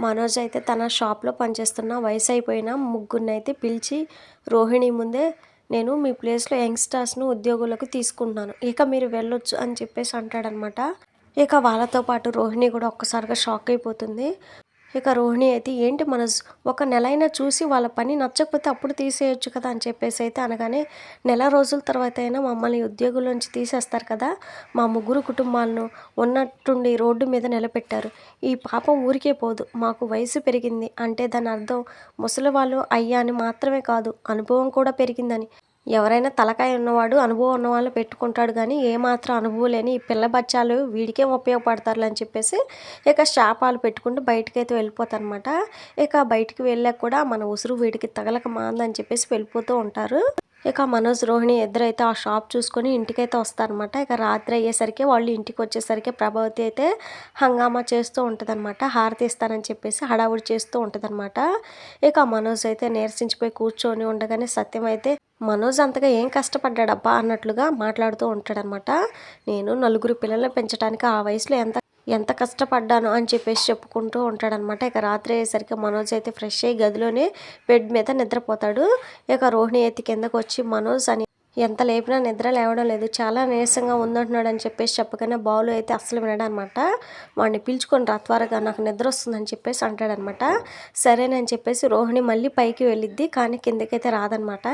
మనోజ్ అయితే తన షాప్లో పనిచేస్తున్న వయసు అయిపోయిన ముగ్గురిని అయితే పిలిచి రోహిణి ముందే నేను మీ ప్లేస్లో యంగ్స్టర్స్ను ఉద్యోగులకు తీసుకుంటున్నాను. ఇక మీరు వెళ్ళొచ్చు అని చెప్పేసి అంటాడనమాట. ఇక వాళ్ళతో పాటు రోహిణి కూడా ఒక్కసారిగా షాక్ అయిపోతుంది. ఇక రోహిణి అయితే ఏంటి మనసు? ఒక నెల అయినా చూసి వాళ్ళ పని నచ్చకపోతే అప్పుడు తీసేయొచ్చు కదా అని చెప్పేసి అయితే అనగానే నెల రోజుల తర్వాత అయినా మమ్మల్ని ఉద్యోగుల నుంచి తీసేస్తారు కదా. మా ముగ్గురు కుటుంబాలను ఉన్నట్టుండి రోడ్డు మీద నిలబెట్టారు. ఈ పాపం ఊరికే పోదు. మాకు వయసు పెరిగింది. అంటే దాని అర్థం ముసలి వాళ్ళు అయ్యా అని మాత్రమే కాదు. అనుభవం కూడా పెరిగిందని. ఎవరైనా తలకాయ ఉన్నవాడు అనుభవం ఉన్న వాళ్ళు పెట్టుకుంటాడు కానీ ఏమాత్రం అనుభవం లేని ఈ పిల్ల బచ్చాలు వీడికే ఉపయోగపడతారు అని చెప్పేసి ఇక శాపాలు పెట్టుకుంటూ బయటకు అయితే వెళ్ళిపోతారనమాట ఇక బయటికి వెళ్ళాక కూడా మన ఉసురు వీడికి తగలక మాందని చెప్పేసి వెళ్ళిపోతూ ఉంటారు. ఇక మనోజ్ రోహిణి ఇద్దరైతే ఆ షాప్ చూసుకొని ఇంటికైతే వస్తారనమాట ఇక రాత్రి అయ్యేసరికి వాళ్ళు ఇంటికి వచ్చేసరికి ప్రభావతి అయితే హంగామా చేస్తూ ఉంటుందన్నమాట. హారతి ఇస్తానని చెప్పేసి హడావుడి చేస్తూ ఉంటుందన్నమాట. ఇక మనోజ్ అయితే నీరసించిపోయి కూర్చొని ఉండగానే సత్యం అయితే మనోజ్ అంతగా ఏం కష్టపడ్డాడబ్బా? అన్నట్లుగా మాట్లాడుతూ ఉంటాడనమాట నేను నలుగురు పిల్లల్ని పెంచడానికి ఆ వయసులో ఎంత ఎంత కష్టపడ్డాను అని చెప్పేసి చెప్పుకుంటూ ఉంటాడనమాట. ఇక రాత్రి అయ్యేసరికి మనోజ్ అయితే ఫ్రెష్ అయ్యి గదిలోనే బెడ్ మీద నిద్రపోతాడు. ఇక రోహిణి అయితే కిందకు వచ్చి మనోజ్ అని ఎంత లేపినా నిద్ర లేవడం లేదు చాలా నీరసంగా ఉందంటున్నాడు అని చెప్పేసి చెప్పగానే బాలు అయితే అస్సలు వినడనమాట. వాడిని పిలుచుకొని రా త్వరగా నాకు నిద్ర వస్తుందని చెప్పేసి అంటాడనమాట. సరేనని చెప్పేసి రోహిణి మళ్ళీ పైకి వెళ్ళిద్ది కానీ కిందకైతే రాదనమాట.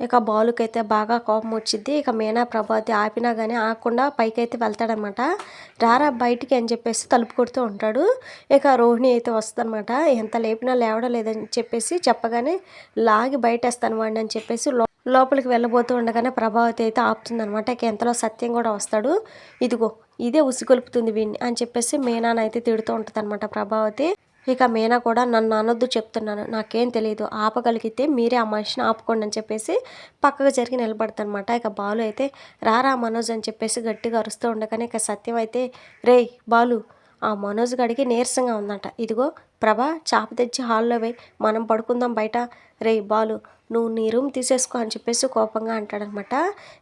ఇక బాలుకైతే బాగా కోపం వచ్చింది ఇక మీనా ప్రభాతి ఆపినా కానీ ఆకుండా పైకైతే వెళ్తాడనమాట. రారా బయటికి అని చెప్పేసి తలుపు కొడుతూ ఉంటాడు. ఇక రోహిణి అయితే వస్తుందన్నమాట ఎంత లేపినా లేవడం లేదని చెప్పేసి చెప్పగానే లాగి బయటేస్తాను వాడిని అని చెప్పేసి లోపలికి వెళ్ళబోతూ ఉండగానే ప్రభావతి అయితే ఆపుతుందనమాట. ఇక ఎంతలో సత్యం కూడా వస్తాడు. ఇదిగో ఇదే ఉసిగొలుపుతుంది వీడిని అని చెప్పేసి మీనానైతే తిడుతూ ఉంటుంది అనమాట ప్రభావతి ఇక మీనా కూడా నన్ను అనొద్దు చెప్తున్నాను. నాకేం తెలియదు ఆపగలిగితే మీరే ఆ మనిషిని ఆపుకోండి అని చెప్పేసి పక్కకు జరిగి నిలబడతానమాట. ఇక బాలు అయితే రారా మనోజ్ అని చెప్పేసి గట్టిగా అరుస్తూ ఉండగానే ఇక సత్యం అయితే రేయ్ బాలు ఆ మనోజ్ గడికి నీరసంగా ఉందంట. ఇదిగో ప్రభా చాప తెచ్చి హాల్లో వేయి. మనం పడుకుందాం బయట. రే బాలు నువ్వు నీ రూమ్ తీసేసుకో అని చెప్పేసి కోపంగా అంటాడనమాట.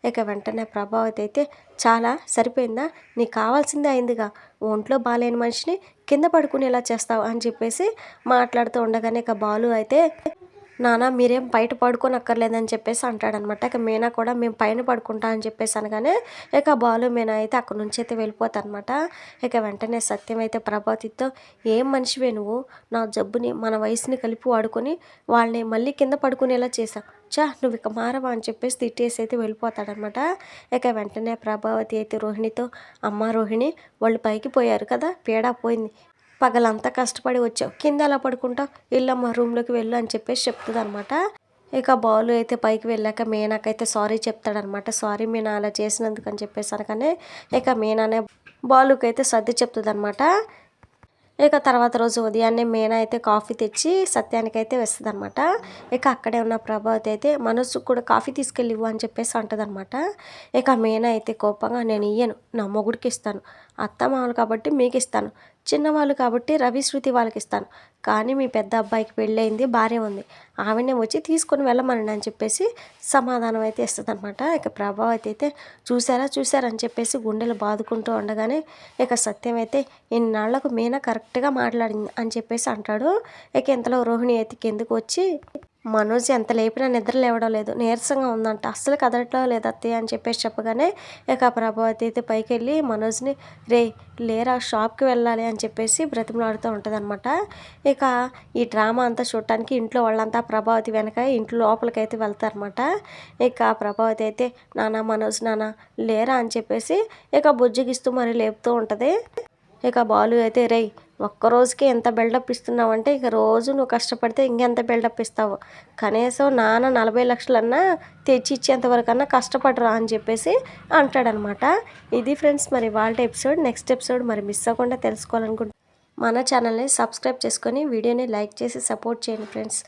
ఇక వెంటనే ప్రభావతి అయితే చాలా సరిపోయిందా? నీకు కావాల్సిందే అయిందిగా. ఒంట్లో బాగాలేని మనిషిని కింద పడుకునేలా చేస్తావు అని చెప్పేసి మాట్లాడుతూ ఉండగానే ఇక బాలు అయితే నాన్న మీరేం బయట పడుకోనక్కర్లేదని చెప్పేసి అంటాడనమాట. ఇక మీనా కూడా మేము పైన పడుకుంటా అని చెప్పేసి అనగానే ఇక బాలు మీనా అయితే అక్కడ నుంచి అయితే వెళ్ళిపోతానమాట ఇక వెంటనే సత్యం అయితే ప్రభాతితో ఏం మనిషివే నువ్వు? నా జబ్బుని మన వయసుని కలిపి వాడుకొని వాళ్ళని మళ్ళీ కింద పడుకునేలా చేశా చా నువ్వు ఇక మారవా అని చెప్పేసి తిట్టేసి అయితే వెళ్ళిపోతాడనమాట. ఇక వెంటనే ప్రభావతి అయితే రోహిణితో అమ్మ రోహిణి వాళ్ళు పైకి పోయారు కదా పీడా పోయింది. పగలంతా కష్టపడి వచ్చావు. కింద అలా పడుకుంటావు వెళ్ళమ్మా రూమ్లోకి వెళ్ళు అని చెప్పేసి చెప్తుంది అనమాట ఇక బాలు అయితే పైకి వెళ్ళాక మీనాకైతే సారీ చెప్తాడనమాట సారీ మీనా అలా చేసినందుకు అని చెప్పేసి అనగానే ఇక మీనానే బాలుకి అయితే సర్ది చెప్తుంది అనమాట ఇక తర్వాత రోజు ఉదయాన్నే మీనా అయితే కాఫీ తెచ్చి సత్యానికి అయితే వేస్తుంది అనమాట ఇక అక్కడే ఉన్న ప్రభావతి అయితే మనసు కూడా కాఫీ తీసుకెళ్ళివు అని చెప్పేసి అంటుంది అనమాట ఇక మీనా అయితే కోపంగా నేను ఇయ్యను నా మొగుడికి ఇస్తాను అత్త మామలు కాబట్టి మీకు ఇస్తాను చిన్నవాళ్ళు కాబట్టి రవి శృతి వాళ్ళకి ఇస్తాను కానీ మీ పెద్ద అబ్బాయికి పెళ్ళయింది భార్య ఉంది. ఆవిడనే వచ్చి తీసుకొని వెళ్ళమని అని చెప్పేసి సమాధానం అయితే ఇస్తుంది అనమాట ఇక ప్రభావతి అయితే చూసారా చూసారని చెప్పేసి గుండెలు బాదుకుంటూ ఉండగానే ఇక సత్యం అయితే ఇన్నాళ్ళకు మీనా కరెక్ట్గా మాట్లాడింది అని చెప్పేసి అంటాడు. ఇక ఇంతలో రోహిణి అయితే కిందకు వచ్చి మనోజ్ ఎంత లేపినా నిద్ర లేవడం లేదు. నీరసంగా ఉందంట. అస్సలు కదలట్లో లేదు అత్తయ్య అని చెప్పేసి చెప్పగానే ఇక ప్రభావతి అయితే పైకి వెళ్ళి మనోజ్ని రే లేరా షాప్కి వెళ్ళాలి అని చెప్పేసి బ్రతిమలాడుతూ ఉంటుంది అనమాట ఇక ఈ డ్రామా అంతా చూడటానికి ఇంట్లో వాళ్ళంతా ప్రభావతి వెనక ఇంట్లో లోపలికి అయితే వెళ్తారనమాట ఇక ప్రభావతి అయితే నానా మనోజ్ నానా లేరా అని చెప్పేసి ఇక బుజ్జిగిస్తూ మరి లేపుతూ ఉంటుంది. ఇక బాలు అయితే రేయ్ ఒక్కరోజుకి ఎంత బిల్డప్ ఇస్తున్నావంటే ఇక రోజు నువ్వు కష్టపడితే ఇంకెంత బిల్డప్ ఇస్తావు. కనీసం నాన్న నలభై లక్షలన్నా తెచ్చి ఇచ్చేంతవరకు అన్నా కష్టపడరా అని చెప్పేసి అంటాడనమాట. ఇది ఫ్రెండ్స్ మరి వాళ్ళ ఎపిసోడ్ నెక్స్ట్ ఎపిసోడ్ మరి మిస్ అవ్వకుండా తెలుసుకోవాలనుకుంటే మన ఛానల్ని సబ్స్క్రైబ్ చేసుకొని వీడియోని లైక్ చేసి సపోర్ట్ చేయండి ఫ్రెండ్స్